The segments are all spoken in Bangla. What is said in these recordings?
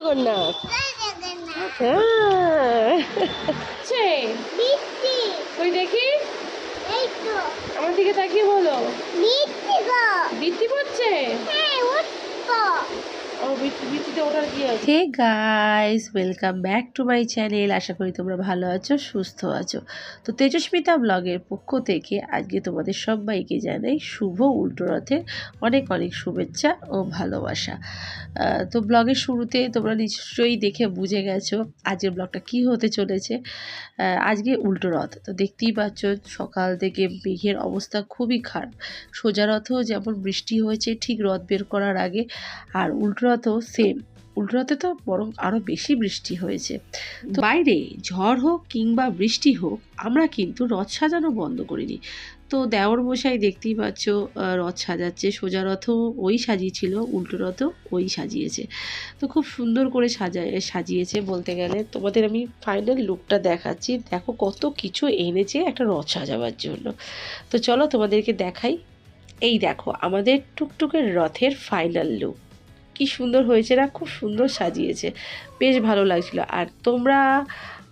জগন্নাথ হ্যাঁ ওই দেখি? আমার দিকে তাকিয়ে বলো। বৃষ্টি পড়ছে? Hey guys welcome back to my channel আশা করি তোমরা ভালো আছো, সুস্থ আছো। তো তেজস্মিতা ব্লগের পক্ষ থেকে আজকে তোমাদের সবাইকে জানাই শুভ উল্টো রথের অনেক অনেক শুভেচ্ছা ও ভালোবাসা। তো ব্লগের শুরুতে তোমরা নিশ্চয়ই দেখে বুঝে গেছো আজকের ব্লগটা কি হতে চলেছে। আজকে উল্টো রথ। তো দেখতেই পাচ্ছ সকাল থেকে মেঘের অবস্থা খুবই খারাপ। সোজা রথও যেমন বৃষ্টি হয়েছে, ঠিক রথ বের করার আগে। আর উল্টো রথও সেম উল্টো রথে তো বরং আরও বেশি বৃষ্টি হয়েছে। তো বাইরে ঝড় হোক কিংবা বৃষ্টি হোক, আমরা কিন্তু রথ সাজানো বন্ধ করিনি। তো দেওর মশাই দেখতেই পাচ্ছ রথ সাজাচ্ছে। সোজা রথও ওই সাজিয়েছিল, উল্টো রথও ওই সাজিয়েছে। তো খুব সুন্দর করে সাজায় সাজিয়েছে বলতে গেলে। তোমাদের আমি ফাইনাল লুকটা দেখাচ্ছি। দেখো কত কিছু এনেছে একটা রথ সাজাবার জন্য। তো চলো তোমাদেরকে দেখাই। এই দেখো, আমাদের টুকটুকের রথের ফাইনাল লুক কি সুন্দর হয়েছে না, খুব সুন্দর সাজিয়েছে। বেশ ভালো লাগছিল। আর তোমরা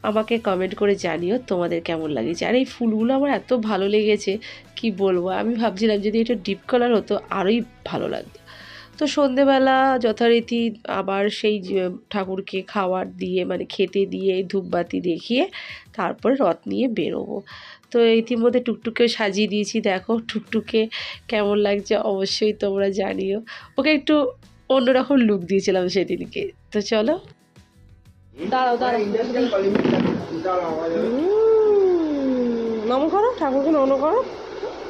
আমাকে কমেন্ট করে জানিও তোমাদের কেমন লাগছে। আর এই ফুলগুলো আমার এত ভালো লেগেছে, কি বলব? আমি ভাবছিলাম যদি এটা ডিপ কালার হতো, আরোই ভালো লাগতো। তো সন্ধেবেলা যথারীতি আবার সেই ঠাকুরকে খাওয়ার দিয়ে মানে খেতে দিয়ে, ধূপবাতি দেখিয়ে তারপরে রথ নিয়ে বেরোবো। তো ইতিমধ্যে টুকটুকে সাজিয়ে দিয়েছি। দেখো, টুকটুকে কেমন লাগছে অবশ্যই তোমরা জানিও। ওকে, একটু অন্যরকম লুক দিয়েছিলাম সেদিনকে। তো চলো। দাঁড়াও দাঁড়াও। নম করো ঠাকুরকে নম করো।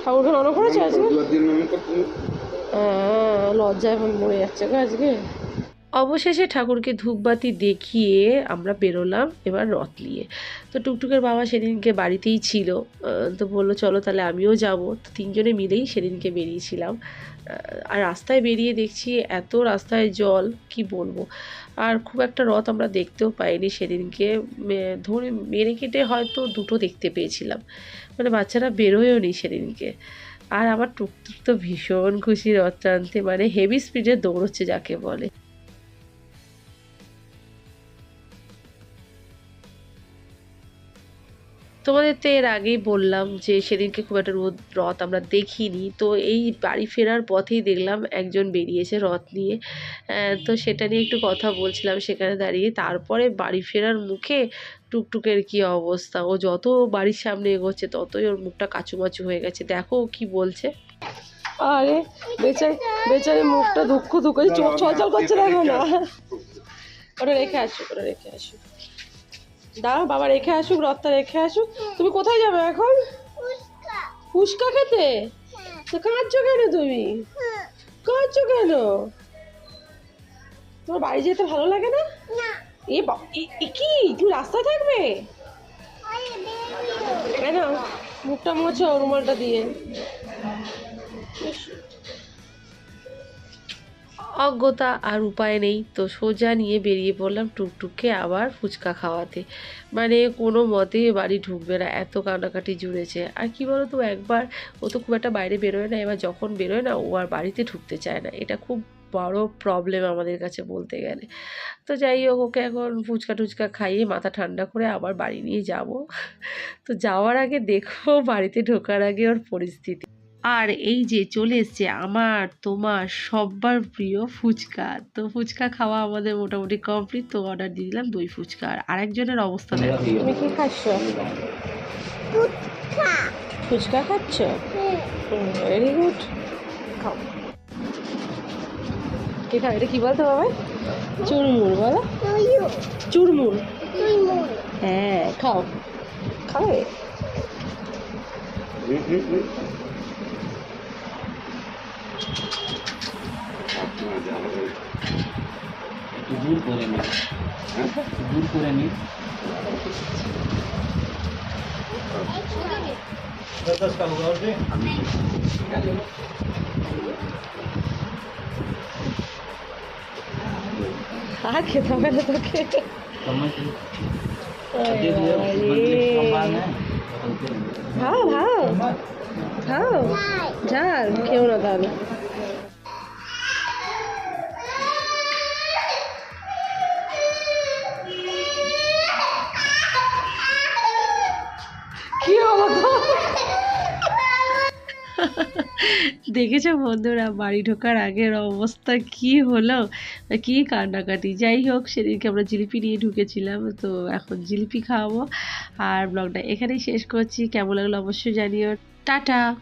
ঠাকুরকে নম করেছ আজকে? হ্যাঁ, লজ্জা এখন মরে যাচ্ছে গো আজকে। অবশেষে ঠাকুরকে ধূপবাতি দেখিয়ে আমরা বেরোলাম এবার রথ নিয়ে। তো টুকটুকের বাবা সেদিনকে বাড়িতেই ছিল তো বলল, চলো তাহলে আমিও যাব। তো তিনজনে মিলেই সেদিনকে বেরিয়েছিলাম। আর রাস্তায় বেরিয়ে দেখছি এত রাস্তায় জল, কি বলব? আর খুব একটা রথ আমরা দেখতেও পাইনি সেদিনকে। ধরে মেরে কেটে হয়তো দুটো দেখতে পেয়েছিলাম। মানে বাচ্চারা বেরোয়ও নি সেদিনকে। আর আমার টুকটুক তো ভীষণ খুশি রথ টানতে মানে হেভি স্পিডে দৌড়চ্ছে যাকে বলে। তোমাদের তো এর আগেই বললাম যে সেদিনকে খুব একটা রোদ, রথ আমরা দেখিনি। তো এই বাড়ি ফেরার পথেই দেখলাম একজন বেরিয়েছে রথ নিয়ে। তো সেটা নিয়ে একটু কথা বলছিলাম সেখানে দাঁড়িয়ে। তারপরে বাড়ি ফেরার মুখে টুকটুকের কি অবস্থা? ও যত বাড়ির সামনে এগোচ্ছে ততই ওর মুখটা কাচুমাচু হয়ে গেছে। দেখো ও কি বলছে। আরে, বেচারি বেচারি মুখটা দুঃখ দুঃখ চোখ ছলছল করছে দেখো না। ওটা রেখে আসুক ওটা রেখে আসুক দাঁড়াও বাবা রেখে আসুক রথটা রেখে আসুক। তুমি কোথায় যাবে এখন? ফুচকা। খেতে? তো কাঁদছো কেন তুমি? কাঁদছো কেন? তোমার বাড়ি যেতে ভালো লাগে না? এ কি? তুমি রাস্তায় থাকবে? কেন মুখটা মোছো রুমালটা দিয়ে। অজ্ঞতা আর উপায় নেই। তো সোজা নিয়ে বেরিয়ে পড়লাম টুকটুককে আবার ফুচকা খাওয়াতে। মানে কোনো মতে বাড়ি ঢুকবে না, এত কান্নাকাটি জুড়েছে। আর কি বলো তো একবার ও তো খুব একটা বাইরে বেরোয় না, এবার যখন বেরোয় না, ও আর বাড়িতে ঢুকতে চায় না। এটা খুব বড় প্রবলেম আমাদের কাছে বলতে গেলে। তো যাই হোক, ওকে এখন ফুচকা টুচকা খাইয়ে মাথা ঠান্ডা করে আবার বাড়ি নিয়ে যাব। তো যাওয়ার আগে দেখো বাড়িতে ঢোকার আগে ওর পরিস্থিতি। আর এই যে চলে এসছে আমার তোমার সব্বার প্রিয় ফুচকা। তো ফুচকা খাওয়া আমাদের মোটামুটি কমপ্লিট তো অর্ডার দিয়ে দিলাম দই ফুচকা। আর আরেকজনের অবস্থা দেখো। তুমি কি খাচ্ছ? ফুচকা। ফুচকা খাচ্ছ? ভেরি গুড খাও। কি খাও? এটা কি বলতো বাবা? চুরমুর বলো। চুরমুর। হ্যাঁ খাও। খাবে दूर पूरे में दूर पूरे में दस दस का होगा और जी हाँ खेता मैंने तो के समझ हाँ। हाँ हाँ।, हाँ। झाल क्यों ना दाल কি দেখেছ বন্ধুরা, বাড়ি ঢোকার আগের অবস্থা কি হলো? কি কান্নাকাটি। যাই হোক, সেদিনকে আমরা জিলিপি নিয়ে ঢুকেছিলাম, তো এখন জিলিপি খাওয়াবো। আর ব্লগটা এখানেই শেষ করছি। কেমন লাগল অবশ্যই জানিও। টাটা!